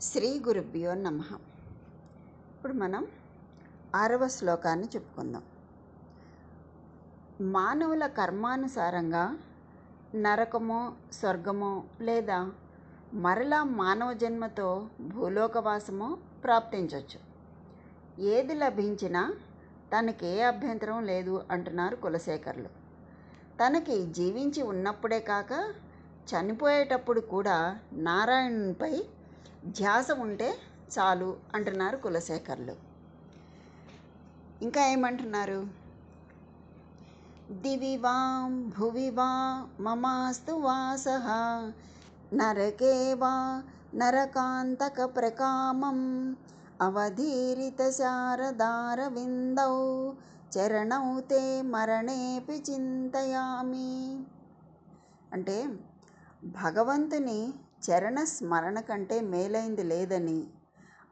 శ్రీ గురుభ్యో నమ. ఇప్పుడు మనం ఆరవ శ్లోకాన్ని చెప్పుకుందాం. మానవుల కర్మానుసారంగా నరకమో స్వర్గమో లేదా మరలా మానవ జన్మతో భూలోకవాసమో ప్రాప్తించవచ్చు ఏది లభించినా తనకి ఏ అభ్యంతరం లేదు అంటున్నారు కులశేఖర్లు. తనకి జీవించి ఉన్నప్పుడే కాక చనిపోయేటప్పుడు కూడా నారాయణునిపై ధ్యాస ఉంటే చాలు అంటున్నారు కులశేఖర్లు. ఇంకా ఏమంటున్నారు? దివి వాం భువి వా మమాస్తు వాస నరకే వా నరకాంతక ప్రకామం అవధీరిత శారదారవిందౌ చరణౌ తే మరణేపి చింతయామి. అంటే భగవంతుని చరణ స్మరణ కంటే మేలైంది లేదని.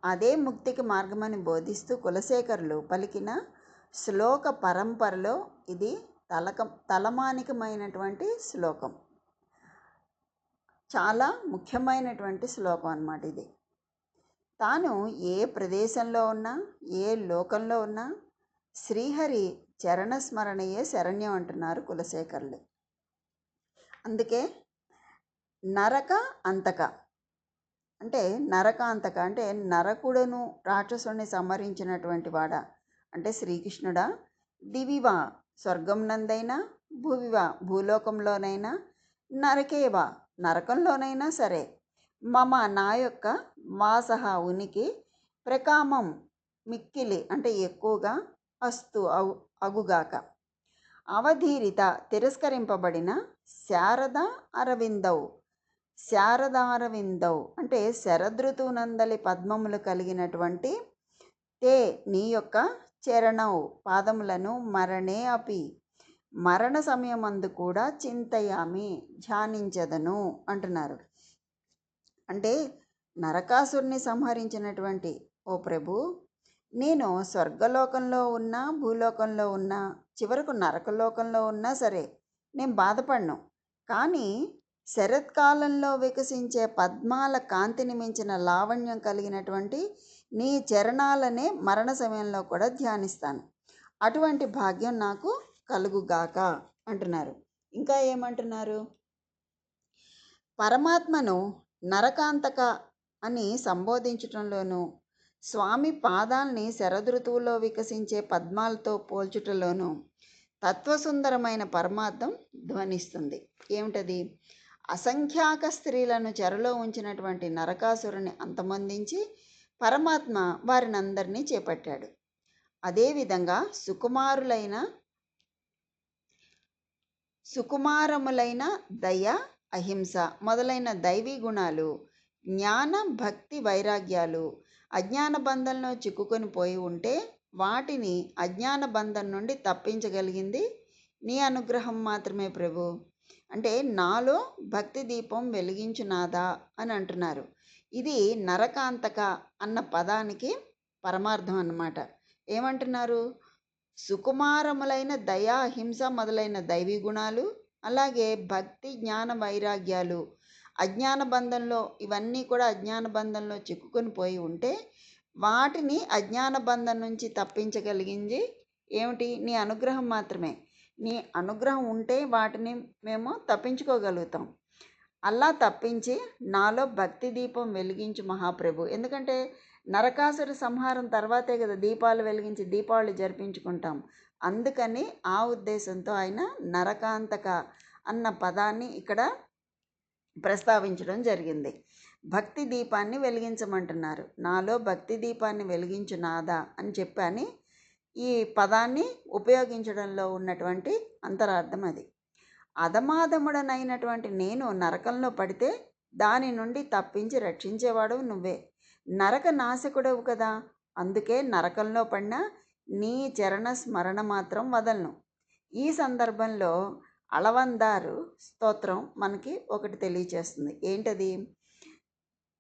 అదే ముక్తికి మార్గమని బోధిస్తూ కులశేఖరులు పలికిన శ్లోక పరంపరలో ఇది తలక తలమానికమైనటువంటి శ్లోకం. చాలా ముఖ్యమైనటువంటి శ్లోకం అన్నమాట ఇది. తాను ఏ ప్రదేశంలో ఉన్నా ఏ లోకంలో ఉన్నా శ్రీహరి చరణ స్మరణయే శరణ్యం అంటున్నారు కులశేఖరులు. అందుకే నరక అంతక. అంటే నరక అంతక. అంటే నరకుడును రాక్షసుని సంహరించినటువంటి వాడ. అంటే శ్రీకృష్ణుడా. దివివా. స్వర్గం నందైనా భూవివా. భూలోకంలోనైనా నరకేవా. నరకంలోనైనా సరే. మమ నా యొక్క వాసహ ఉనికి ప్రకామం మిక్కిలి. అంటే ఎక్కువగా అస్తు అవు అగుగాక. అవధీరిత తిరస్కరింపబడిన శారద అరవిందవు శారదారవిందవ్ అంటే శరదృతువునందలి పద్మములు కలిగినటువంటి తే నీ యొక్క చరణవు పాదములను మరణే అపి. మరణ సమయమందు కూడా చింతయామి ధ్యానించదను అంటున్నారు. అంటే నరకాసుడిని సంహరించినటువంటి ఓ ప్రభు నేను స్వర్గలోకంలో ఉన్నా భూలోకంలో ఉన్నా చివరకు నరకలోకంలో ఉన్నా సరే నేను బాధపడను. కానీ శరత్కాలంలో వికసించే పద్మాల కాంతిని మించిన లావణ్యం కలిగినటువంటి నీ చరణాలనే మరణ సమయంలో కూడా ధ్యానిస్తాను. అటువంటి భాగ్యం నాకు కలుగుగాక అంటున్నారు. ఇంకా ఏమంటున్నారు? పరమాత్మను నరకాంతక అని సంబోధించటంలోనూ స్వామి పాదాల్ని శరదృతువులో వికసించే పద్మాలతో పోల్చుటలోనూ తత్వసుందరమైన పరమార్థం ధ్వనిస్తుంది. ఏమిటది? అసంఖ్యాక స్త్రీలను చెరలో ఉంచినటువంటి నరకాసురుని అంతమొందించి పరమాత్మ వారిని అందరినీ చేపట్టాడు. అదేవిధంగా సుకుమారులైన సుకుమారములైన దయ అహింస మొదలైన దైవీ గుణాలు జ్ఞాన భక్తి వైరాగ్యాలు అజ్ఞాన బంధంలో చిక్కుకొని పోయి ఉంటే వాటిని అజ్ఞాన బంధం నుండి తప్పించగలిగింది నీ అనుగ్రహం మాత్రమే ప్రభు. అంటే నాలో భక్తి దీపం వెలిగించునాదా అని అంటున్నారు. ఇది నరకాంతక అన్న పదానికి పరమార్థం అన్నమాట. ఏమంటున్నారు? సుకుమారములైన దయా హింస మొదలైన దైవీ గుణాలు అలాగే భక్తి జ్ఞాన వైరాగ్యాలు అజ్ఞాన బంధంలో ఇవన్నీ కూడా అజ్ఞాన బంధంలో చిక్కుకొని పోయి ఉంటే వాటిని అజ్ఞాన బంధం నుంచి తప్పించగలిగింది ఏమిటి? నీ అనుగ్రహం మాత్రమే. నీ అనుగ్రహం ఉంటే వాటిని మేము తప్పించుకోగలుగుతాం. అలా తప్పించి నాలో భక్తి దీపం వెలిగించు మహాప్రభు. ఎందుకంటే నరకాసుర సంహారం తర్వాతే కదా దీపాలు వెలిగించి దీపావళి జరిపించుకుంటాం. అందుకని ఆ ఉద్దేశంతో ఆయన నరకాంతక అన్న పదాన్ని ఇక్కడ ప్రస్తావించడం జరిగింది. భక్తి దీపాన్ని వెలిగించమంటున్నారు. నాలో భక్తి దీపాన్ని వెలిగించు నాదా అని చెప్పని ఈ పదాన్ని ఉపయోగించడంలో ఉన్నటువంటి అంతరార్థం అది. అధమాధముడనైనటువంటి నేను నరకంలో పడితే దాని నుండి తప్పించి రక్షించేవాడు నువ్వే. నరక నాశకుడవు కదా! అందుకే నరకంలో పడిన నీ చరణ స్మరణ మాత్రం వదలను. ఈ సందర్భంలో అలవందారు స్తోత్రం మనకి ఒకటి తెలియచేస్తుంది. ఏంటది?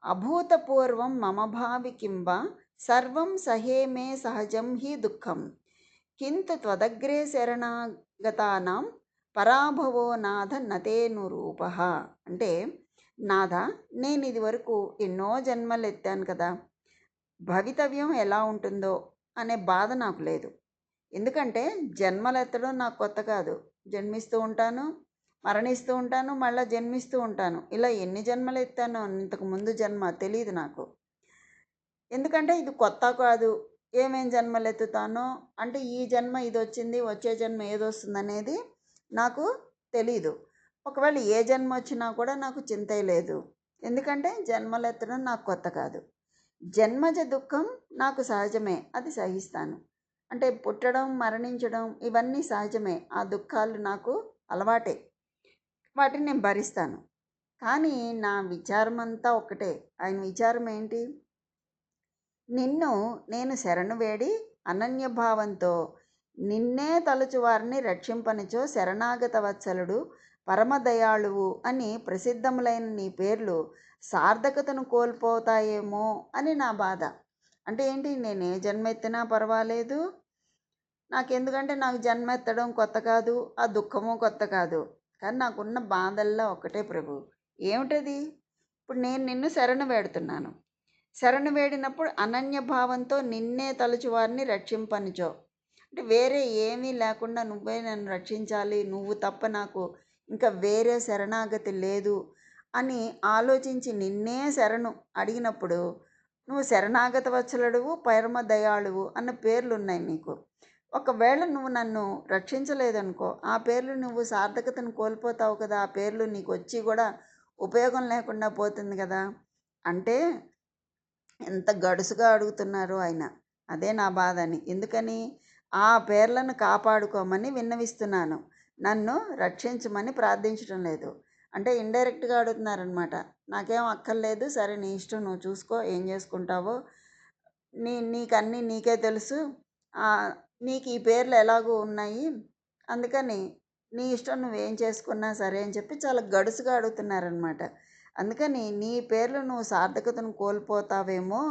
అభూతపూర్వం మమభావి కింబ సర్వం సహే మే సహజం హి దుఃఖం. కింత త్వదగ్రే శరణాగతానాం పరాభవో నాథ నతేను రూప అంటే నాథ నేను ఇదివరకు ఎన్నో జన్మలు ఎత్తాను కదా భవితవ్యం ఎలా ఉంటుందో అనే బాధ నాకు లేదు. ఎందుకంటే జన్మలు ఎత్తడం నాకు కొత్త కాదు. జన్మిస్తూ ఉంటాను మరణిస్తూ ఉంటాను మళ్ళీ జన్మిస్తూ ఉంటాను. ఇలా ఎన్ని జన్మలు ఎత్తానో ఇంతకు ముందు జన్మ తెలియదు నాకు. ఎందుకంటే ఇది కొత్త కాదు. ఏమేం జన్మలు ఎత్తుతానో అంటే ఈ జన్మ ఇది వచ్చింది వచ్చే జన్మ ఏది వస్తుంది అనేది నాకు తెలీదు. ఒకవేళ ఏ జన్మ వచ్చినా కూడా నాకు చింతే లేదు. ఎందుకంటే జన్మలు ఎత్తడం నాకు కొత్త కాదు. జన్మజ దుఃఖం నాకు సహజమే అది సహిస్తాను. అంటే పుట్టడం మరణించడం ఇవన్నీ సహజమే. ఆ దుఃఖాలు నాకు అలవాటే. వాటిని నేను భరిస్తాను. కానీ నా విచారం అంతా ఒకటే ఆయన విచారం ఏంటి నిన్ను నేను శరణు వేడి అనన్యభావంతో నిన్నే తలుచువారిని రక్షింపనిచో శరణాగత వత్సలుడు పరమదయాళువు అని ప్రసిద్ధములైన నీ పేర్లు సార్థకతను కోల్పోతాయేమో అని నా బాధ. అంటే ఏంటి? నేను ఏ జన్మ ఎత్తినా పర్వాలేదు. నాకెందుకంటే నాకు జన్మ ఎత్తడం కొత్త కాదు ఆ దుఃఖము కొత్త కాదు. కానీ నాకున్న బాధల్లో ఒకటే ప్రభు. ఏమిటది? ఇప్పుడు నేను నిన్ను శరణు వేడుతున్నాను. శరణు వేడినప్పుడు అనన్య భావంతో నిన్నే తలుచువారిని రక్షింపనిచో అంటే వేరే ఏమీ లేకుండా నువ్వే నన్ను రక్షించాలి నువ్వు తప్ప నాకు ఇంకా వేరే శరణాగతి లేదు అని ఆలోచించి నిన్నే శరణు అడిగినప్పుడు నువ్వు శరణాగత వత్సలుడువు పరమ దయాళువు అన్న పేర్లు ఉన్నాయి నీకు. ఒకవేళ నువ్వు నన్ను రక్షించలేదనుకో ఆ పేర్లు నువ్వు సార్థకతను కోల్పోతావు కదా ఆ పేర్లు నీకు వచ్చి కూడా ఉపయోగం లేకుండా పోతుంది కదా. అంటే ఎంత గడుసుగా అడుగుతున్నారు ఆయన. అదే నా బాధ అని ఎందుకని? ఆ పేర్లను కాపాడుకోమని విన్నవిస్తున్నాను. నన్ను రక్షించమని ప్రార్థించడం లేదు. అంటే ఇండైరెక్ట్గా అడుగుతున్నారనమాట. నాకేం అక్కర్లేదు. సరే నీ ఇష్టం నువ్వు చూసుకో ఏం చేసుకుంటావో. నీ నీకు అన్నీ నీకే తెలుసు. నీకు ఈ పేర్లు ఎలాగో ఉన్నాయి. అందుకని నీ ఇష్టం నువ్వేం చేసుకున్నా సరే అని చెప్పి చాలా గడుసుగా అడుగుతున్నారనమాట. అందుకని నీ పేర్లు నువ్వు సార్థకతను కోల్పోతావేమో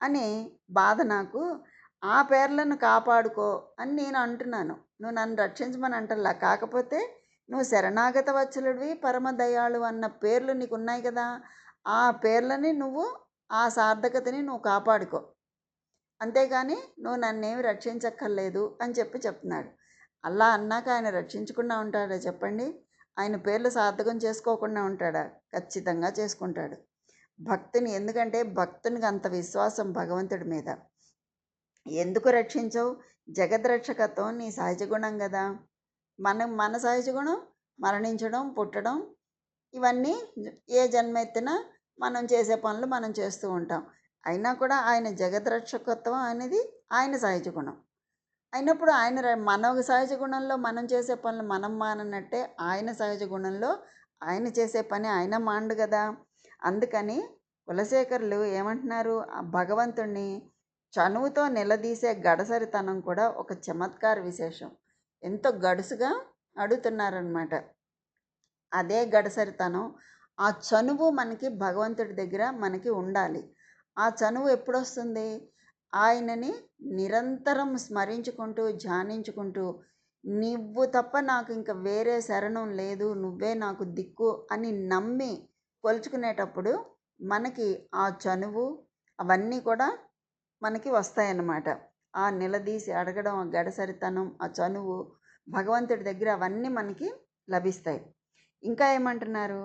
అని బాధ నాకు. ఆ పేర్లను కాపాడుకో అని నేను అంటున్నాను. నువ్వు నన్ను రక్షించమని అంటల్లా కాకపోతే నువ్వు శరణాగత వచ్చలుడివి పరమదయాళు అన్న పేర్లు నీకు ఉన్నాయి కదా ఆ పేర్లని నువ్వు ఆ సార్థకతని నువ్వు కాపాడుకో. అంతేగాని నువ్వు నన్నేమి రక్షించక్కర్లేదు అని చెప్పి చెప్తున్నాడు. అలా అన్నాక ఆయన రక్షించకుండా ఉంటాడా చెప్పండి? ఆయన పేర్లు సార్థకం చేసుకోకుండా ఉంటాడా? ఖచ్చితంగా చేసుకుంటాడు. భక్తుని ఎందుకంటే భక్తునికి అంత విశ్వాసం భగవంతుడి మీద. ఎందుకు రక్షించవు? జగద్రక్షకత్వం నీ సహజ గుణం కదా. మనం మన సహజ గుణం మరణించడం పుట్టడం ఇవన్నీ ఏ జన్మ ఎత్తినా మనం చేసే పనులు మనం చేస్తూ ఉంటాం. అయినా కూడా ఆయన జగద్రక్షకత్వం అనేది ఆయన సహజ గుణం. అయినప్పుడు ఆయన మన సహజ గుణంలో మనం చేసే పనులు మనం మానన్నట్టే ఆయన సహజ గుణంలో ఆయన చేసే పని ఆయన మాండు కదా అందుకని కులశేఖరులు ఏమంటున్నారు? ఆ భగవంతుణ్ణి చనువుతో నిలదీసే గడసరితనం కూడా ఒక చమత్కార విశేషం. ఎంతో గడుసుగా అడుగుతున్నారనమాట అదే గడసరితనం. ఆ చనువు మనకి భగవంతుడి దగ్గర మనకి ఉండాలి. ఆ చనువు ఎప్పుడొస్తుంది? ఆయనని నిరంతరం స్మరించుకుంటూ ధ్యానించుకుంటూ నువ్వు తప్ప నాకు ఇంకా వేరే శరణం లేదు నువ్వే నాకు దిక్కు అని నమ్మి కొలుచుకునేటప్పుడు మనకి ఆ చనువు అవన్నీ కూడా మనకి వస్తాయన్నమాట. ఆ నిలదీసి అడగడం ఆ గడసరితనం ఆ చనువు భగవంతుడి దగ్గర అవన్నీ మనకి లభిస్తాయి. ఇంకా ఏమంటున్నారు?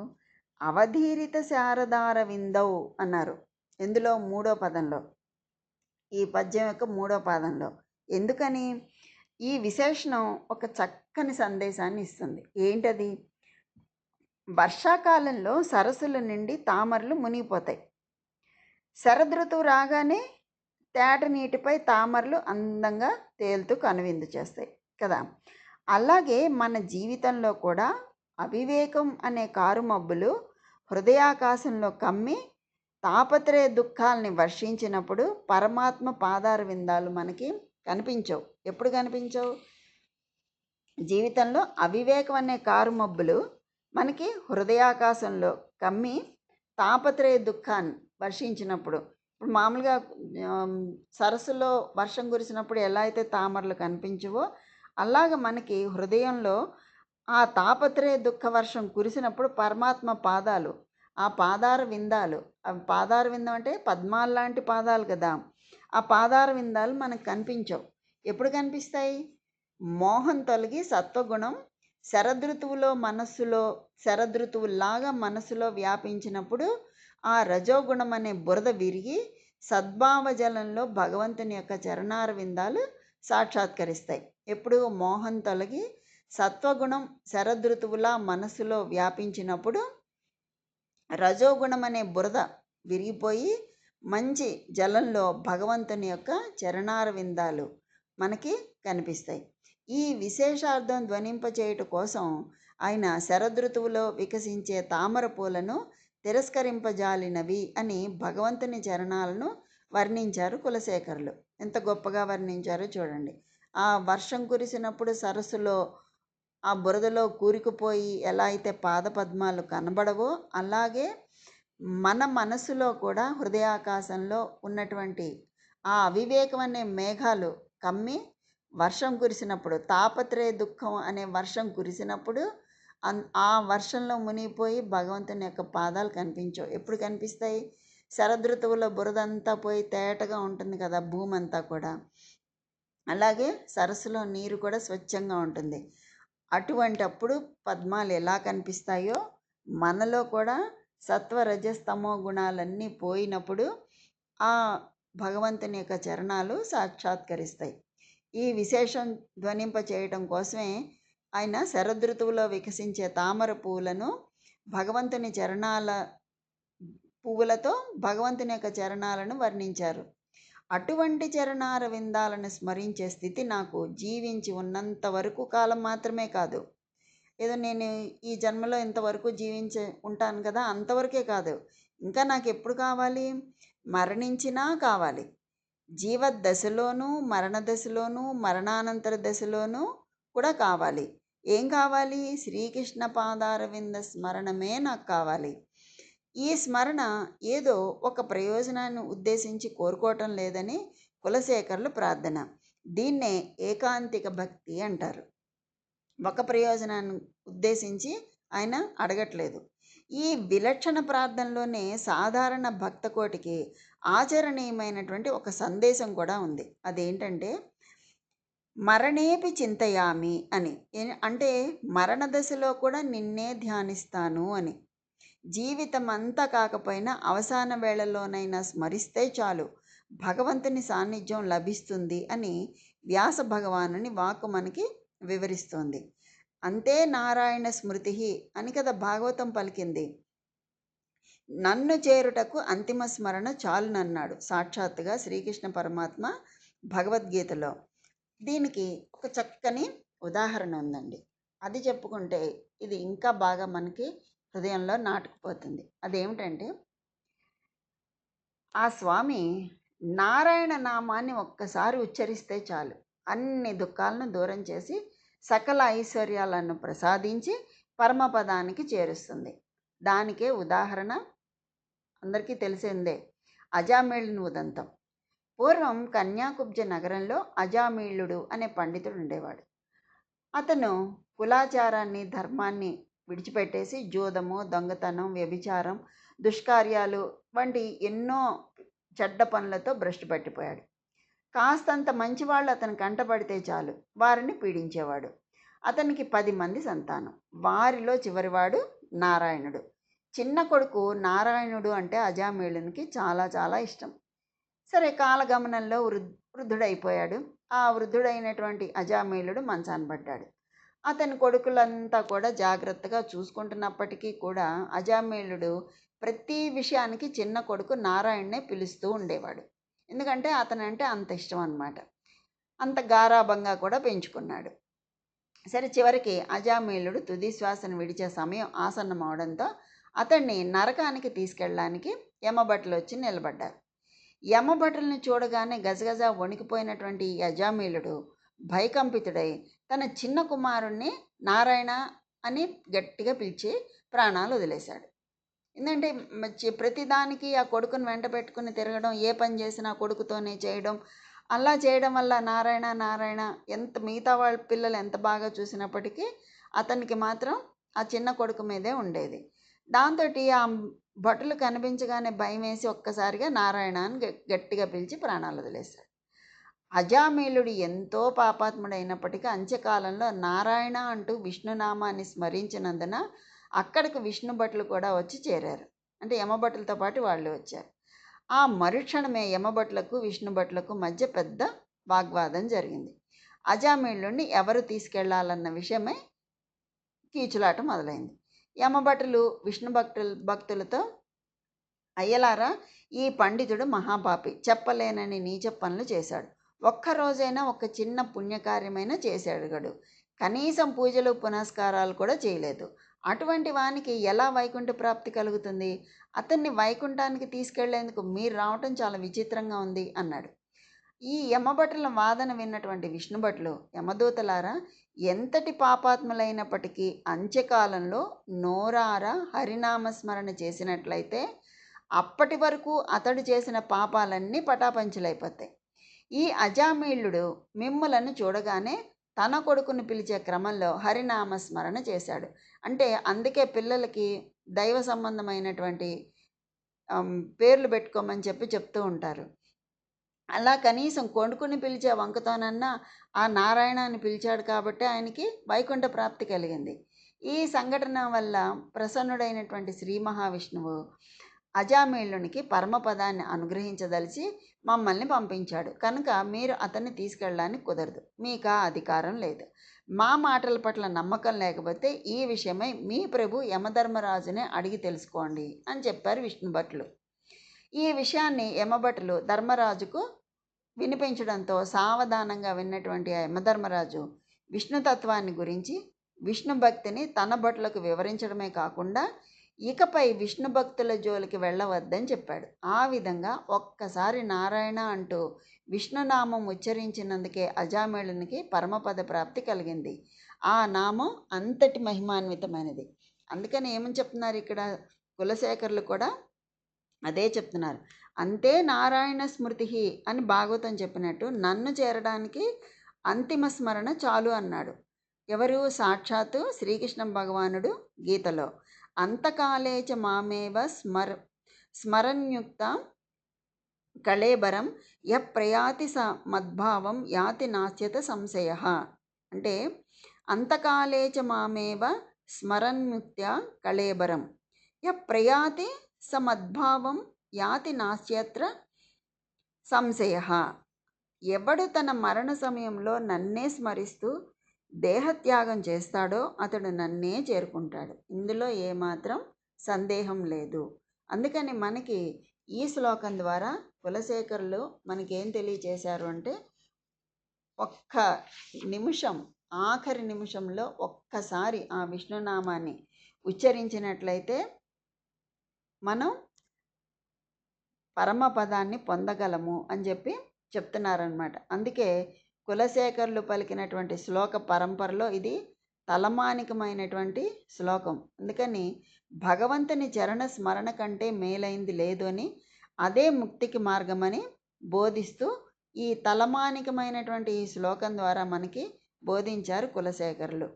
అవధీరిత శారదార విందౌ అన్నారు. ఎందులో మూడో పదంలో. ఈ పద్యం యొక్క మూడో పాదంలో. ఎందుకని? ఈ విశేషణం ఒక చక్కని సందేశాన్ని ఇస్తుంది. ఏంటది? వర్షాకాలంలో సరస్సుల నుండి తామరలు మునిగిపోతాయి. శరదృతువు రాగానే తేట నీటిపై తామరలు అందంగా తేలుతూ కనువిందు చేస్తాయి కదా. అలాగే మన జీవితంలో కూడా అవివేకం అనే కారు మబ్బులు హృదయాకాశంలో కమ్మి తాపత్రయ దుఃఖాలని వర్షించినప్పుడు పరమాత్మ పాదార విందాలు మనకి కనిపించవు. ఎప్పుడు కనిపించవు? జీవితంలో అవివేకం అనే కారు మబ్బులు మనకి హృదయాకాశంలో కమ్మి తాపత్రయ దుఃఖాన్ని వర్షించినప్పుడు ఇప్పుడు మామూలుగా సరస్సులో వర్షం కురిసినప్పుడు ఎలా అయితే తామరలు కనిపించవో అలాగ మనకి హృదయంలో ఆ తాపత్రయ దుఃఖ వర్షం కురిసినప్పుడు పరమాత్మ పాదాలు ఆ పాదార విందాలు. ఆ పాదార విందం అంటే పద్మాల లాంటి పాదాలు కదా. ఆ పాదార విందాలు మనకు కనిపించవు. ఎప్పుడు కనిపిస్తాయి? మోహం తొలగి సత్వగుణం శరదృతువులో మనస్సులో శరదృతువులాగా మనస్సులో వ్యాపించినప్పుడు ఆ రజోగుణం అనే బురద విరిగి సద్భావ జలంలో భగవంతుని యొక్క చరణార విందాలు సాక్షాత్కరిస్తాయి. ఎప్పుడు? మోహం తొలగి సత్వగుణం శరదృతువులా మనస్సులో వ్యాపించినప్పుడు రజోగుణం అనే బురద విరిగిపోయి మంచి జలంలో భగవంతుని యొక్క చరణారవిందాలు మనకి కనిపిస్తాయి. ఈ విశేషార్థం ధ్వనింపచేయుట కోసం ఆయన శరదృతువులో వికసించే తామర పూలను తిరస్కరింపజాలినవి అని భగవంతుని చరణాలను వర్ణించారు కులశేఖరులు. ఎంత గొప్పగా వర్ణించారో చూడండి. ఆ వర్షం కురిసినప్పుడు సరస్సులో ఆ బురదలో కూరుకుపోయి ఎలా అయితే పాదపద్మాలు కనబడవో అలాగే మన మనసులో కూడా హృదయాకాశంలో ఉన్నటువంటి ఆ అవివేకం అనే మేఘాలు కమ్మి వర్షం కురిసినప్పుడు తాపత్రయ దుఃఖం అనే వర్షం కురిసినప్పుడు అన్ ఆ వర్షంలో మునిగిపోయి భగవంతుని యొక్క పాదాలు కనిపించవు. ఎప్పుడు కనిపిస్తాయి? శరదృతువులో బురదంతా పోయి తేటగా ఉంటుంది కదా భూమి అంతా కూడా. అలాగే సరస్సులో నీరు కూడా స్వచ్ఛంగా ఉంటుంది. అటువంటప్పుడు పద్మాలు ఎలా కనిపిస్తాయో మనలో కూడా సత్వ రజస్తమో గుణాలన్నీ పోయినప్పుడు ఆ భగవంతుని యొక్క చరణాలు సాక్షాత్కరిస్తాయి. ఈ విశేషం ధ్వనింప చేయటం కోసమే ఆయన శరదృతువులో వికసించే తామర పువ్వులను భగవంతుని చరణాల పువ్వులతో భగవంతుని యొక్క చరణాలను వర్ణించారు. అటువంటి చరణార విందాలను స్మరించే స్థితి నాకు జీవించి ఉన్నంత వరకు కాలం మాత్రమే కాదు. ఏదో నేను ఈ జన్మలో ఇంతవరకు జీవించే ఉంటాను కదా అంతవరకే కాదు. ఇంకా నాకు ఎప్పుడు కావాలి? మరణించినా కావాలి. జీవదశలోనూ మరణ దశలోనూ మరణానంతర దశలోనూ కూడా కావాలి. ఏం కావాలి? శ్రీకృష్ణ పాదారవింద స్మరణమే నాకు కావాలి. ఈ స్మరణ ఏదో ఒక ప్రయోజనాన్ని ఉద్దేశించి కోరుకోవటం లేదని కులశేఖరులు ప్రార్థన. దీన్నే ఏకాంతిక భక్తి అంటారు. ఒక ప్రయోజనాన్ని ఉద్దేశించి ఆయన అడగట్లేదు. ఈ విలక్షణ ప్రార్థనలోనే సాధారణ భక్త కోటికి ఆచరణీయమైనటువంటి ఒక సందేశం కూడా ఉంది. అదేంటంటే మరణేపి చింతయామి అని. అంటే మరణ దశలో కూడా నిన్నే ధ్యానిస్తాను అని. జీవితం అంతా కాకపోయినా అవసాన వేళలోనైనా స్మరిస్తే చాలు. భగవంతుని సాన్నిధ్యం లభిస్తుంది అని వ్యాస భగవానుని వాక్కు మనకి వివరిస్తోంది. అంతే నారాయణ స్మృతి అని కదా భాగవతం పలికింది. నన్ను చేరుటకు అంతిమ స్మరణ చాలునన్నాడు సాక్షాత్తుగా శ్రీకృష్ణ పరమాత్మ భగవద్గీతలో. దీనికి ఒక చక్కని ఉదాహరణ ఉందండి. అది చెప్పుకుంటే ఇది ఇంకా బాగా మనకి హృదయంలో నాటుకుపోతుంది. అదేమిటంటే ఆ స్వామి నారాయణ నామాన్ని ఒక్కసారి ఉచ్చరిస్తే చాలు. అన్ని దుఃఖాలను దూరం చేసి సకల ఐశ్వర్యాలను ప్రసాదించి పరమపదానికి చేరుస్తుంది. దానికే ఉదాహరణ అందరికీ తెలిసిందే. అజామేళుని ఉదంతం. పూర్వం కన్యాకుబ్జ నగరంలో అజామీళుడు అనే పండితుడు ఉండేవాడు. అతను కులాచారాన్ని ధర్మాన్ని విడిచిపెట్టేసి జూదము దొంగతనం వ్యభిచారం దుష్కార్యాలు వంటి ఎన్నో చెడ్డ పనులతో భ్రష్టు పట్టిపోయాడు. కాస్తంత మంచివాళ్ళు అతను కంటపడితే చాలు. వారిని పీడించేవాడు. అతనికి పది మంది సంతానం. వారిలో చివరివాడు నారాయణుడు. చిన్న కొడుకు నారాయణుడు అంటే అజామేళునికి చాలా చాలా ఇష్టం. సరే కాలగమనంలో వృద్ధుడైపోయాడు. ఆ వృద్ధుడైనటువంటి అజామేళుడు మంచాన పడ్డాడు. అతని కొడుకులంతా కూడా జాగ్రత్తగా చూసుకుంటున్నప్పటికీ కూడా అజామేళుడు ప్రతి విషయానికి చిన్న కొడుకు నారాయణనే పిలుస్తూ ఉండేవాడు. ఎందుకంటే అతనంటే అంత ఇష్టం అన్నమాట. అంత గారాభంగా కూడా పెంచుకున్నాడు. సరే చివరికి అజామేళుడు తుది శ్వాసను విడిచే సమయం ఆసన్నం అవడంతో అతన్ని నరకానికి తీసుకెళ్ళడానికి యమభటులు వచ్చి నిలబడ్డారు. యమభటుల్ని చూడగానే గజగజ వణికిపోయినటువంటి ఈ అజామీలుడు భయకంపితుడై తన చిన్న కుమారుణ్ణి నారాయణ అని గట్టిగా పిలిచి ప్రాణాలు వదిలేశాడు. ఎందుకంటే ప్రతిదానికి ఆ కొడుకుని వెంట పెట్టుకుని తిరగడం ఏ పని చేసినా కొడుకుతోనే చేయడం అలా చేయడం వల్ల నారాయణ నారాయణ ఎంత మిగతా వాళ్ళ పిల్లలు ఎంత బాగా చూసినప్పటికీ అతనికి మాత్రం ఆ చిన్న కొడుకు మీదే ఉండేది. దాంతో ఆ భటులు కనిపించగానే భయం వేసి ఒక్కసారిగా నారాయణ అని గట్టిగా పిలిచి ప్రాణాలు వదిలేశాడు. అజామేలుడు ఎంతో పాపాత్ముడైనప్పటికీ అంత్యకాలంలో నారాయణ అంటూ విష్ణునామాన్ని స్మరించినందున అక్కడికి విష్ణు భటులు కూడా వచ్చి చేరారు. అంటే యమభటులతో పాటు వాళ్ళు వచ్చారు. ఆ మరుక్షణమే యమభట్లకు విష్ణు భటులకు మధ్య పెద్ద వాగ్వాదం జరిగింది. అజామీళ్ళుని ఎవరు తీసుకెళ్ళాలన్న విషయమే కీచులాట మొదలైంది. యమభటులు విష్ణు భక్తులు భక్తులతో అయ్యలారా ఈ పండితుడు మహాపాపి. చెప్పలేనని నీచ పనులు చేశాడు. ఒక్క రోజైనా ఒక చిన్న పుణ్యకార్యమైనా చేశాడు కనీసం పూజలు పునస్కారాలు కూడా చేయలేదు. అటువంటి వానికి ఎలా వైకుంఠ ప్రాప్తి కలుగుతుంది? అతన్ని వైకుంఠానికి తీసుకెళ్ళేందుకు మీరు రావటం చాలా విచిత్రంగా ఉంది అన్నాడు. ఈ యమభటుల వాదన విన్నటువంటి విష్ణుభటులు యమదూతలారా ఎంతటి పాపాత్ములైనప్పటికీ అంత్యకాలంలో నోరారా హరినామస్మరణ చేసినట్లయితే అప్పటి వరకు అతడు చేసిన పాపాలన్నీ పటాపంచులైపోతాయి. ఈ అజామీళుడు మిమ్ములను చూడగానే తన కొడుకుని పిలిచే క్రమంలో హరినామస్మరణ చేశాడు. అంటే అందుకే పిల్లలకి దైవ సంబంధమైనటువంటి పేర్లు పెట్టుకోమని చెప్పి చెప్తూ ఉంటారు. అలా కనీసం కొడుకుని పిలిచే వంకతోనన్నా ఆ నారాయణాన్ని పిలిచాడు కాబట్టి ఆయనకి వైకుంఠ ప్రాప్తి కలిగింది. ఈ సంఘటన వల్ల ప్రసన్నుడైనటువంటి శ్రీ మహావిష్ణువు అజామీళ్ళునికి పరమపదాన్ని అనుగ్రహించదలిచి మమ్మల్ని పంపించాడు. కనుక మీరు అతన్ని తీసుకెళ్ళడానికి కుదరదు. మీకు ఆ అధికారం లేదు. మా మాటల పట్ల నమ్మకం లేకపోతే ఈ విషయమై మీ ప్రభు యమధర్మరాజునే అడిగి తెలుసుకోండి అని చెప్పారు విష్ణు భట్లు. ఈ విషయాన్ని యమభటులు ధర్మరాజుకు వినిపించడంతో సావధానంగా విన్నటువంటి ఆ యమధర్మరాజు విష్ణుతత్వాన్ని గురించి విష్ణు భక్తిని తన భటులకు వివరించడమే కాకుండా ఇకపై విష్ణు భక్తుల జోలికి వెళ్ళవద్దని చెప్పాడు. ఆ విధంగా ఒక్కసారి నారాయణ అంటూ విష్ణునామం ఉచ్చరించినందుకే అజామేళునికి పరమపద ప్రాప్తి కలిగింది. ఆ నామం అంతటి మహిమాన్వితమైనది. అందుకని ఏమని చెప్తున్నారు ఇక్కడ? కులశేఖరులు కూడా అదే చెప్తున్నారు. అంతే నారాయణ స్మృతి అని భాగవతం చెప్పినట్టు నన్ను చేరడానికి అంతిమ స్మరణ చాలు అన్నాడు. ఎవరు? సాక్షాత్తు శ్రీకృష్ణ భగవానుడు గీతలో. అంతకాలే చ మామేవ స్మర స్మరణ్యుక్త కళేబరం య ప్రయాతి స మద్భావం యాతి నాస్యత సంశయ. అంటే అంతకాలే చ మామేవ స్మరణ్యుక్త కళేబరం య ప్రయాతి స మద్భావం యాతి నాస్యత్ర సంశయ. ఎవడు తన మరణ సమయంలో నన్నే స్మరిస్తూ దేహత్యాగం చేస్తాడో అతడు నన్నే చేరుకుంటాడు. ఇందులో ఏమాత్రం సందేహం లేదు. అందుకని మనకి ఈ శ్లోకం ద్వారా కులశేఖరులు మనకేం తెలియచేశారు అంటే ఒక్క నిమిషం ఆఖరి నిమిషంలో ఒక్కసారి ఆ విష్ణునామాన్ని ఉచ్చరించినట్లయితే మనం పరమపదాన్ని పొందగలము అని చెప్పి చెప్తున్నారనమాట అందుకే కులశేఖరులు పలికినటువంటి శ్లోక పరంపరలో ఇది తలమానికమైనటువంటి శ్లోకం. అందుకని భగవంతుని చరణ స్మరణ కంటే మేలైంది లేదు అని అదే ముక్తికి మార్గమని బోధిస్తూ ఈ తలమానికమైనటువంటి ఈ శ్లోకం ద్వారా మనకి బోధించారు కులశేఖరులు.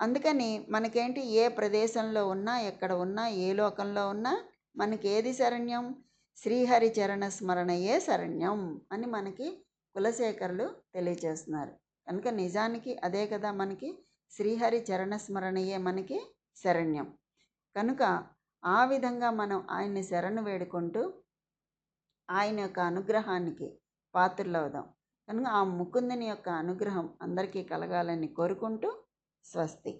అందుకని మనకేంటి ఏ ప్రదేశంలో ఉన్నా ఎక్కడ ఉన్నా ఏ లోకంలో ఉన్నా మనకి ఏది శరణ్యం? శ్రీహరి చరణ స్మరణయే శరణ్యం అని మనకి కులశేఖరులు తెలియచేస్తున్నారు కనుక నిజానికి అదే కదా మనకి శ్రీహరి చరణస్మరణయే మనకి శరణ్యం. కనుక ఆ విధంగా మనం ఆయన్ని శరణు వేడుకుంటూ ఆయన యొక్క అనుగ్రహానికి పాత్రలవుదాం కనుక ఆ ముకుందుని యొక్క అనుగ్రహం అందరికీ కలగాలని కోరుకుంటూ స్వస్తి.